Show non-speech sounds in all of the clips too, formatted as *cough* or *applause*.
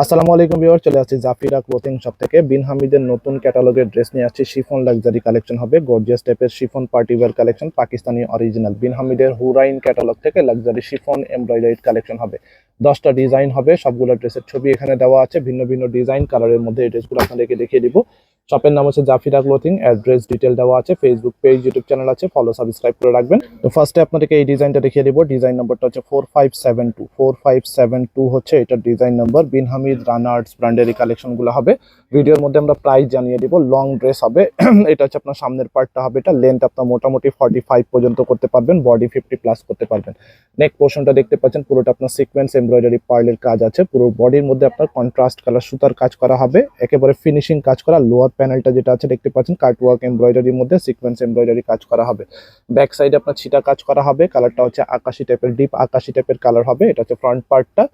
আসসালামু আলাইকুম ভিউয়ার চলে আসছি জাফিরা ক্লোথিং শপ থেকে। বিন হামিদের নতুন ক্যাটালগের ড্রেস নিয়ে আসছি। শিফন লাক্সারি কালেকশন হবে। গর্জিয়াস টাইপের chiffon party wear collection, Pakistani original. Bin হামিদের হুরাইন ক্যাটালগ থেকে লাক্সারি শিফন এমব্রয়ডারি কালেকশন হবে। দশটা ডিজাইন হবে। সবগুলো ড্রেসের ছবি এখানে দেওয়া আছে। ভিন্ন ভিন্ন ডিজাইন, কালারের মধ্যে এই ড্রেসগুলো আপনাদেরকে দেখিয়ে দিব। শপের নাম হচ্ছে জাফিরা ক্লোথিং। অ্যাড্রেস, ডিটেল দেওয়া আছে। ফেসবুক পেজ ইউটিউব চ্যানেল আছে। ফলো সাবস্ক্রাইব করে রাখবেন। তো ফার্স্টে আপনাদেরকে এই ডিজাইনটা দেখিয়ে দিব। ডিজাইন নাম্বারটা হচ্ছে four five seven two four five seven two হচ্ছে এটার design number Bin Hamid runners ব্র্যান্ডের এই কালেকশনগুলো হবে। ভিডিওর মধ্যে আমরা প্রাইস জানিয়ে দিব। লং ড্রেস হবে। *clears throat* এটা হচ্ছে আপনার সামনের পার্টটা হবে। এটা লেন্থ আপনার মোটামুটি ফর্টি ফাইভ পর্যন্ত করতে পারবেন। বডি ফিফটি প্লাস করতে পারবেন। নেক পোর্শনটা দেখতে পাচ্ছেন। পুরোটা আপনার সিকোয়েন্স এমব্রয়ডারি পার্লের কাজ আছে। পুরো বডির মধ্যে আপনার কন্ট্রাস্ট কালার সুতার কাজ করা হবে। একেবারে ফিনিশিং কাজ করা। লোয়ার প্যানেলটা যেটা আছে, দেখতে পাচ্ছেন কাটওয়ার্ক এমব্রয়ডারির মধ্যে সিকোয়েন্স এমব্রয়ডারি কাজ করা হবে। ব্যাক সাইডে আপনার ছিটা কাজ করা হবে। কালারটা হচ্ছে আকাশি টাইপের ডিপ আকাশি টাইপের কালার হবে। এটা হচ্ছে ফ্রন্ট পার্টটা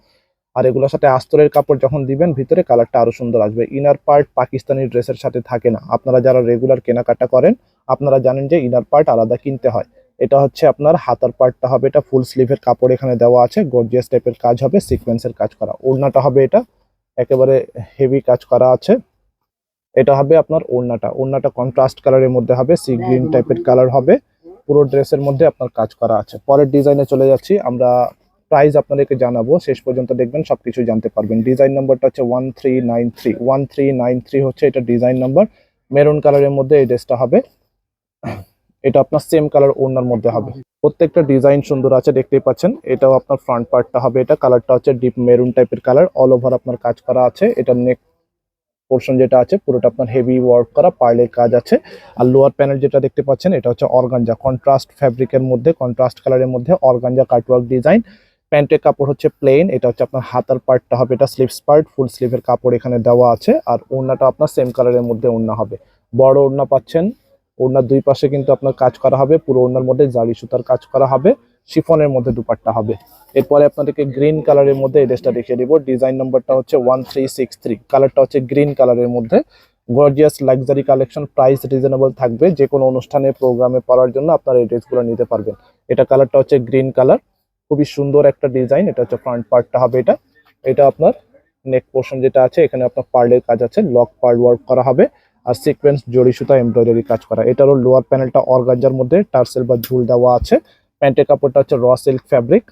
আর এগুলোর সাথে আস্তরের কাপড় যখন দিবেন, ভিতরে কালারটা আরও সুন্দর আসবে। ইনার পার্ট পাকিস্তানি ড্রেসের সাথে থাকে না। আপনারা যারা রেগুলার কেনাকাটা করেন, আপনারা জানেন যে ইনার পার্ট আলাদা কিনতে হয়। এটা হচ্ছে আপনার হাতার পার্টটা হবে এটা ফুল স্লিভের কাপড় এখানে দেওয়া আছে গর্জিয়াস টাইপের কাজ হবে সিকোয়েন্সের কাজ করা। ওড়নাটা হবে এটা একেবারে হেভি কাজ করা আছে। এটা হবে আপনার ওড়নাটা ওড়নাটা কন্ট্রাস্ট কালারের মধ্যে হবে সি গ্রিন টাইপের কালার হবে পুরো ড্রেসের মধ্যে আপনার কাজ করা আছে। পরের ডিজাইনে চলে যাচ্ছি আমরা প্রাইস আপনাদেরকে জানাব শেষ পর্যন্ত দেখবেন সবকিছু জানতে পারবেন। ডিজাইন নাম্বারটা হচ্ছে one three nine three one three nine three হচ্ছে এটা ডিজাইন নাম্বার মেরুন কালারের মধ্যে এই ড্রেসটা হবে। এটা আপনার সেম কালার ওড়নার মধ্যে হবে। প্রত্যেকটা ডিজাইন সুন্দর আছে দেখতেই পাচ্ছেন। এটাও আপনার ফ্রন্ট পার্টটা হবে। এটা কালারটা হচ্ছে ডিপ মেরুন টাইপের কালার অল ওভার আপনার কাজ করা আছে। এটা নেক পোর্শন যেটা আছে পুরোটা আপনার হেভি ওয়ার্ক করা পার্লের কাজ আছে। আর লোয়ার প্যানেল যেটা দেখতে পাচ্ছেন এটা হচ্ছে অর্গানজা কন্ট্রাস্ট ফ্যাব্রিকের মধ্যে কন্ট্রাস্ট কালারের মধ্যে অর্গানজা কাটওয়ার্ক ডিজাইন প্যান্টের কাপড় হচ্ছে প্লেন এটা হচ্ছে আপনার হাতার পার্টটা হবে। এটা স্লিভস পার্ট ফুল স্লিভের কাপড় এখানে দেওয়া আছে। আর ওড়নাটা আপনার সেম কালারের মধ্যে ওড়না হবে। বড় ওড়না পাচ্ছেন ওড়নার দুই পাশে কিন্তু আপনার কাজ করা হবে, পুরো ওড়নার মধ্যে জালি সুতার কাজ করা হবে, শিফনের মধ্যে দুপাট্টা হবে। এরপরে আপনাদেরকে গ্রিন কালারের মধ্যে এই ড্রেসটা দেখিয়ে দিব। ডিজাইন নাম্বারটা হচ্ছে ওয়ান থ্রি সিক্স থ্রি কালারটা হচ্ছে গ্রিন কালারের মধ্যে। Gorgeous luxury collection price reasonable থাকবে। যে কোনো অনুষ্ঠানে প্রোগ্রামে পরার জন্য আপনারা এই ড্রেসগুলো নিতে পারবেন। এটা কালারটা হচ্ছে গ্রিন কালার খুবই সুন্দর একটা ডিজাইন। এটা হচ্ছে ফ্রন্ট পার্টটা হবে এটা। এটা আপনার নেক পোর্শন যেটা আছে, এখানে আপনার পার্লের কাজ আছে। লক পার্ল ওয়ার্ক করা হবে। আর সিকোয়েন্স জড়ি সুতা এমব্রয়ডারি কাজ করা। এটারও লোয়ার প্যানেলটা অর্গানজার মধ্যে, টার্সেল বা ঝুল দেওয়া আছে। প্যান্টের কাপড়টা হচ্ছে র সিল্ক ফ্যাব্রিক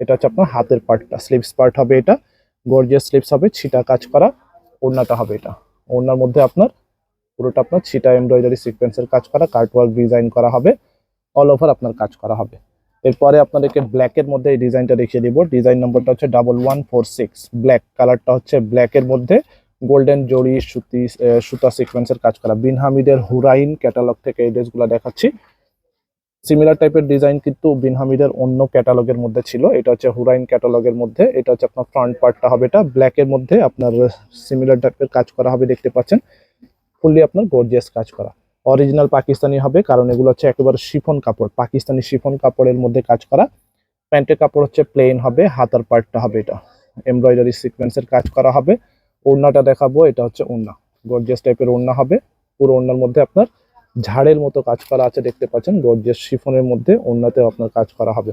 এটা হচ্ছে আপনার হাতের পার্টটা স্লিভস পার্ট হবে এটা। গর্জিয়াস স্লিভস হবে, ছিটা কাজ করা। ওড়নাটা হবে এটা। ওড়নার মধ্যে আপনার পুরোটা আপনার ছিটা এমব্রয়ডারি সিকোয়েন্সের কাজ করা কার্টওয়ার্ক ডিজাইন করা হবে। অল ওভার আপনার কাজ করা হবে। এরপরে আপনাদেরকে ব্ল্যাকের মধ্যে এই ডিজাইনটা দেখিয়ে দিব। ডিজাইন নম্বরটা হচ্ছে double one four six black কালারটা হচ্ছে ব্ল্যাকের মধ্যে। গোল্ডেন জড়ি সুতি সুতা সিকোয়েন্সের কাজ করা। বিন হামিদের হুরাইন ক্যাটালগ থেকে এই ড্রেসগুলো দেখাচ্ছি। সিমিলার টাইপের ডিজাইন কিন্তু বিন হামিদের অন্য ক্যাটালগের মধ্যে ছিল। এটা হচ্ছে হুরাইন ক্যাটালগের মধ্যে। এটা হচ্ছে আপনার ফ্রন্ট পার্টটা হবে এটা। ব্ল্যাকের মধ্যে আপনার সিমিলার টাইপের কাজ করা হবে, দেখতে পাচ্ছেন। ফুললি আপনার গর্জিয়াস কাজ করা। অরিজিনাল পাকিস্তানি হবে, কারণ এগুলো হচ্ছে একেবারে শিফন কাপড়। পাকিস্তানি শিফন কাপড়ের মধ্যে কাজ করা। প্যান্টের কাপড় হচ্ছে প্লেন হবে। হাতার পার্টটা হবে এটা। এমব্রয়ডারি সিকোয়েন্সের কাজ করা হবে। ওড়নাটা দেখাবো, এটা হচ্ছে ওড়না। গর্জিয়াস টাইপের ওড়না হবে। পুরো ওড়নার মধ্যে আপনার ঝাড়ের মতো কাজ করা আছে, দেখতে পাচ্ছেন। গর্জিয়াস শিফনের মধ্যে ওড়নাতেও আপনার কাজ করা হবে।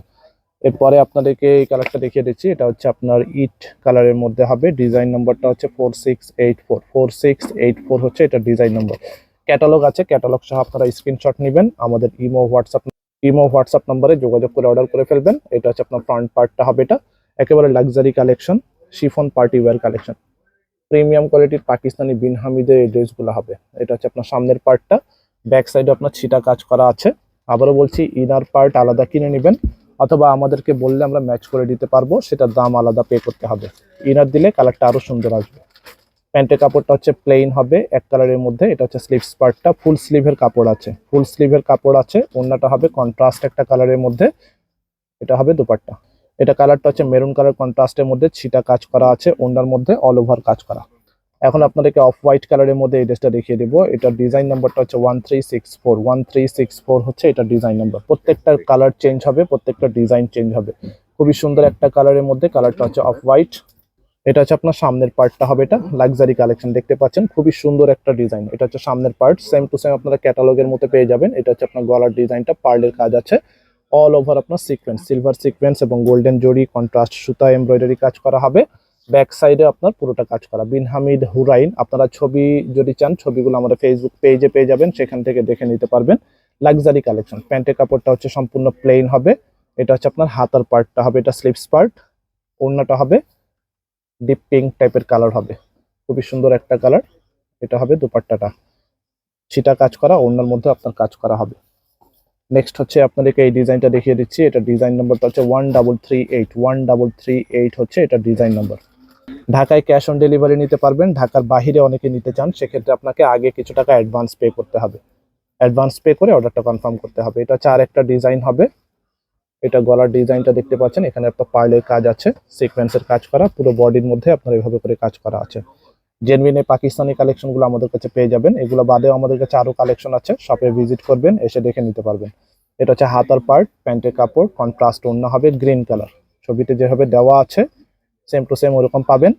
এরপরে আপনাদেরকে এই কালারটা দেখিয়ে দিচ্ছি। এটা হচ্ছে আপনার ইট কালারের মধ্যে হবে। ডিজাইন নাম্বারটা হচ্ছে four six eight four four six eight four হচ্ছে এটা ডিজাইন নাম্বার ক্যাটালগ আছে। ক্যাটালগ সহ আপনারা স্ক্রিনশট নেবেন। আমাদের ইমো হোয়াটসঅ্যাপ ইমো হোয়াটসঅ্যাপ নম্বরে যোগাযোগ করে অর্ডার করে ফেলবেন। এটা হচ্ছে আপনার ফ্রন্ট পার্টটা হবে এটা। একেবারে luxury collection chiffon party wear collection premium কোয়ালিটির পাকিস্তানি বিন হামিদের এই ড্রেসগুলো হবে। এটা হচ্ছে আপনার সামনের পার্টটা ব্যাক সাইডে আপনার ছিটা কাজ করা আছে। আবারও বলছি ইনার পার্ট আলাদা কিনে নেবেন, অথবা আমাদেরকে বললে আমরা ম্যাচ করে দিতে পারব, সেটার দাম আলাদা পে করতে হবে। ইনার দিলে কালারটা আরও সুন্দর আসবে। প্যান্টের কাপড়টা হচ্ছে প্লেন হবে, এক কালারের মধ্যে। এটা হচ্ছে স্লিভস পার্টটা ফুল স্লিভের কাপড় আছে। ফুল স্লিভের কাপড় আছে অন্যটা হবে কন্ট্রাস্ট একটা কালারের মধ্যে। এটা হবে দুপাট্টা। এটা কালারটা হচ্ছে মেরুন কালার, কন্ট্রাস্টের মধ্যে ছিটা কাজ করা আছে ওনার মধ্যে অল ওভার কাজ করা। এখন আপনাদেরকে অফ হোয়াইট কালারের মধ্যে এই ড্রেসটা দেখিয়ে দিব। এটার ডিজাইন নাম্বারটা হচ্ছে one three six four one three six four হচ্ছে এটা ডিজাইন নাম্বার প্রত্যেকটা কালার চেঞ্জ হবে, প্রত্যেকটা ডিজাইন চেঞ্জ হবে। খুবই সুন্দর একটা কালারের মধ্যে কালারটা হচ্ছে অফ হোয়াইট এটা হচ্ছে আপনার সামনের পার্টটা হবে এটা লাক্সারি কালেকশন দেখতে পাচ্ছেন। খুবই সুন্দর একটা ডিজাইন এটা হচ্ছে সামনের পার্ট সেম টু সেম আপনারা ক্যাটালগের মতো পেয়ে যাবেন। এটা হচ্ছে আপনার গলার ডিজাইনটা পার্লের কাজ আছে। অল ওভার আপনার সিকোয়েন্স সিলভার সিকোয়েন্স এবং গোল্ডেন জড়ি কন্ট্রাস্ট সুতা এমব্রয়ডারি কাজ করা হবে। ব্যাক সাইডে আপনার পুরোটা কাজ করা। বিন হামিদ হুরাইন আপনারা ছবি যদি চান, ছবিগুলো আমাদের ফেসবুক পেজে পেয়ে যাবেন, সেখান থেকে দেখে নিতে পারবেন। লাক্সারি কালেকশন প্যান্টের কাপড়টা হচ্ছে সম্পূর্ণ প্লেন হবে। এটা হচ্ছে আপনার হাতার পার্টটা হবে, এটা স্লিপস পার্ট ওড়নাটা হবে ডিপ পিঙ্ক টাইপের কালার হবে। খুবই সুন্দর একটা কালার এটা হবে দুপাট্টাটা। ছিটা কাজ করা, ওড়নার মধ্যে আপনার কাজ করা হবে। নেক্সট হচ্ছে আপনাদেরকে এই ডিজাইনটা দেখিয়ে দিচ্ছি। এটা ডিজাইন নাম্বারটা হচ্ছে one double three eight one double three eight হচ্ছে এটা ডিজাইন নাম্বার ঢাকায় ক্যাশ অন ডেলিভারি নিতে পারবেন। ঢাকার বাইরে অনেকে নিতে চান, সেক্ষেত্রে আপনাকে আগে কিছু টাকা অ্যাডভান্স পে করতে হবে। অ্যাডভান্স পে করে অর্ডারটা কনফার্ম করতে হবে। এটা আর একটা ডিজাইন হবে। এটা গলার ডিজাইনটা দেখতে পাচ্ছেন। এখানে একটা পার্লের কাজ আছে সিকোয়েন্সের কাজ করা। পুরো বডির মধ্যে আপনার এভাবে করে কাজ করা আছে। জেনভিনে পাকিস্তানি কালেকশনগুলো আমাদের কাছে পেয়ে যাবেন। এগুলো বাদেও আমাদের কাছে আরও কালেকশন আছে। শপে ভিজিট করবেন, এসে দেখে নিতে পারবেন। এটা হচ্ছে হাতার পার্ট প্যান্টের কাপড় কন্ট্রাস্ট অন্য হবে গ্রিন কালার ছবিতে যেভাবে দেওয়া আছে সেম টু সেম ওরকম পাবেন।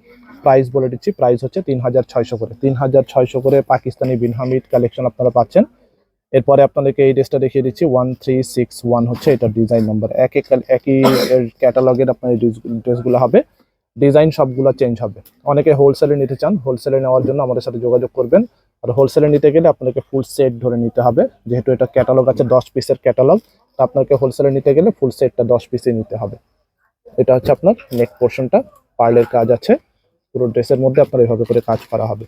প্রাইস বলে দিচ্ছি প্রাইস হচ্ছে তিন হাজার ছয়শো করে। তিন হাজার ছয়শো করে পাকিস্তানি বিন হামিদ কালেকশন আপনারা পাচ্ছেন। এরপরে আপনাদেরকে এই ড্রেসটা দেখিয়ে দিচ্ছি ওয়ান থ্রি সিক্স ওয়ান হচ্ছে এটা ডিজাইন নাম্বার এক একই ক্যাটালগের আপনার ড্রেসগুলো হবে। ডিজাইন সবগুলো চেঞ্জ হবে। অনেকে হোলসেলে নিতে চান হোলসেলে নেওয়ার জন্য আমাদের সাথে যোগাযোগ করবেন। আর হোলসেলে নিতে গেলে আপনাকে ফুল সেট ধরে নিতে হবে। যেহেতু এটা ক্যাটালগ আছে, দশ পিসের ক্যাটালগ তা আপনাকে হোলসেলে নিতে গেলে ফুল সেটটা দশ পিসে নিতে হবে। এটা হচ্ছে আপনার নেক পোর্শনটা পার্লের কাজ আছে। পুরো ড্রেসের মধ্যে আপনার এভাবে করে কাজ করা হবে।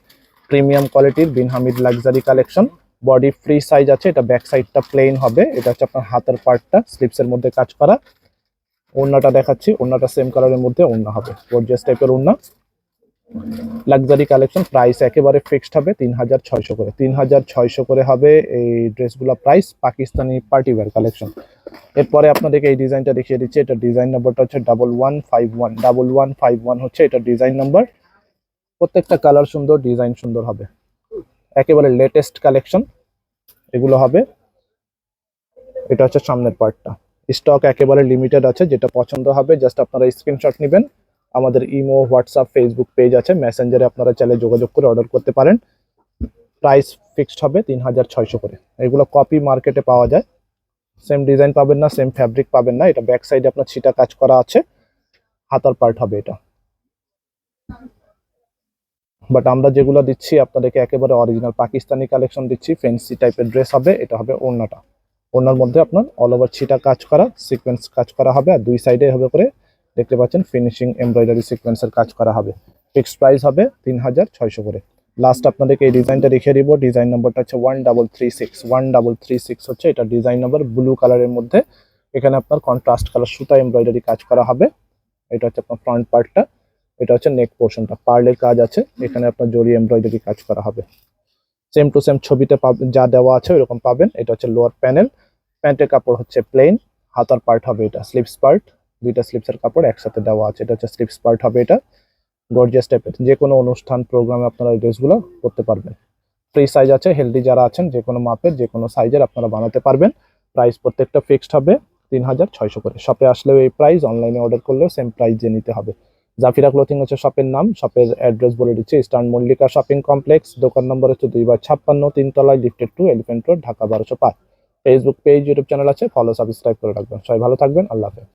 প্রিমিয়াম কোয়ালিটির Bin Hamid luxury collection body free size আছে, এটা ব্যাক সাইডটা প্লেন হবে। এটা হচ্ছে আপনার হাতের পার্টটা স্লিপসের মধ্যে কাজ করা। ওড়নাটা দেখাচ্ছি, ওড়নাটা সেম কালারের মধ্যে ওড়না হবে। গর্জিয়াস টাইপের ওড়না। লাক্সারি কালেকশন প্রাইস একেবারে ফিক্সড হবে তিন হাজার ছয়শো করে। তিন হাজার ছয়শো করে হবে এই ড্রেসগুলো price Pakistani party wear collection এরপরে আপনাদেরকে এই ডিজাইনটা দেখিয়ে দিচ্ছি। এটা ডিজাইন নাম্বারটা হচ্ছে double one five one double one five one হচ্ছে এটা ডিজাইন নাম্বার প্রত্যেকটা কালার সুন্দর ডিজাইন সুন্দর হবে। একেবারে লেটেস্ট কালেকশন এগুলো হবে। এটা হচ্ছে সামনের পার্টটা স্টক একেবারে লিমিটেড আছে, যেটা পছন্দ হবে জাস্ট আপনারা স্ক্রিনশট নেবেন। আমাদের ইমো হোয়াটসঅ্যাপ ফেসবুক পেজ আছে মেসেঞ্জারে আপনারা চাইলে যোগাযোগ করে অর্ডার করতে পারেন। প্রাইস ফিক্সড হবে তিন হাজার ছয়শো করে। এগুলো কপি মার্কেটে পাওয়া যায়। সেম ডিজাইন পাবেন না সেম ফ্যাব্রিক পাবেন না, এটা ব্যাক সাইডে আপনার ছিটা কাজ করা আছে। হাতার পার্ট হবে এটা। বাট আমরা যেগুলো দিচ্ছি, আপনাদেরকে একেবারে অরিজিনাল পাকিস্তানি কালেকশন দিচ্ছি ফেন্সি টাইপের ড্রেস হবে, এটা হবে ওড়নাটা। ওড়নার মধ্যে আপনার অল ওভার ছিটা কাজ করা সিকোয়েন্স কাজ করা হবে আর দুই সাইডে হবে করে দেখতে পাচ্ছেন ফিনিশিং এমব্রয়ডারি সিকোয়েন্সের কাজ করা হবে। ফিক্সড প্রাইস হবে তিন হাজার ছয়শো করে। লাস্ট আপনাদেরকে এই ডিজাইনটা দেখিয়ে দিব। ডিজাইন নম্বরটা হচ্ছে one double three six one double three six হচ্ছে এটা ডিজাইন নাম্বার ব্লু কালারের মধ্যে। এখানে আপনার কন্ট্রাস্ট কালার সুতা এমব্রয়ডারি কাজ করা হবে। এটা হচ্ছে আপনার ফ্রন্ট পার্টটা এটা হচ্ছে নেক পোর্শনটা পার্লের কাজ আছে। এখানে আপনার জরি এমব্রয়ডারি কাজ করা হবে। সেম টু সেম ছবিতে যা দেওয়া আছে ওইরকম পাবেন। এটা হচ্ছে লোয়ার প্যানেল প্যান্টের কাপড় হচ্ছে প্লেন হাতার পার্ট হবে এটা স্লিপস পার্ট দুইটা স্লিপসের কাপড় একসাথে দেওয়া আছে, এটা হচ্ছে স্লিপস পার্ট হবে এটা। গর্জিয়াস টাইপের যে কোনো অনুষ্ঠান প্রোগ্রামে আপনারা এই ড্রেসগুলো করতে পারবেন। ফ্রি সাইজ আছে হেলদি যারা আছেন, যে কোনো মাপের, যে কোনো সাইজের আপনারা বানাতে পারবেন। প্রাইস প্রত্যেকটা ফিক্সড হবে, তিন হাজার ছয়শো করে। শপে আসলেও এই প্রাইস অনলাইনে অর্ডার করলেও সেম প্রাইস দিয়ে নিতে হবে। জাফিরা ক্লোথিং হচ্ছে শপের নাম শপের অ্যাড্রেস বলে দিচ্ছে ইস্টার্ন মল্লিকা শপিং কমপ্লেক্স দোকান নম্বর হচ্ছে দুই বার ছাপ্পান্ন, তিনতলায় লিফটেড টু এলিফেন্ট রোড ঢাকা বারোশো পাঁচ। ফেসবুক পেজ ইউটিউব চ্যানেল আছে ফলো সাবস্ক্রাইব করে রাখবেন। সবাই ভালো থাকবেন আল্লাহ হাফেজ।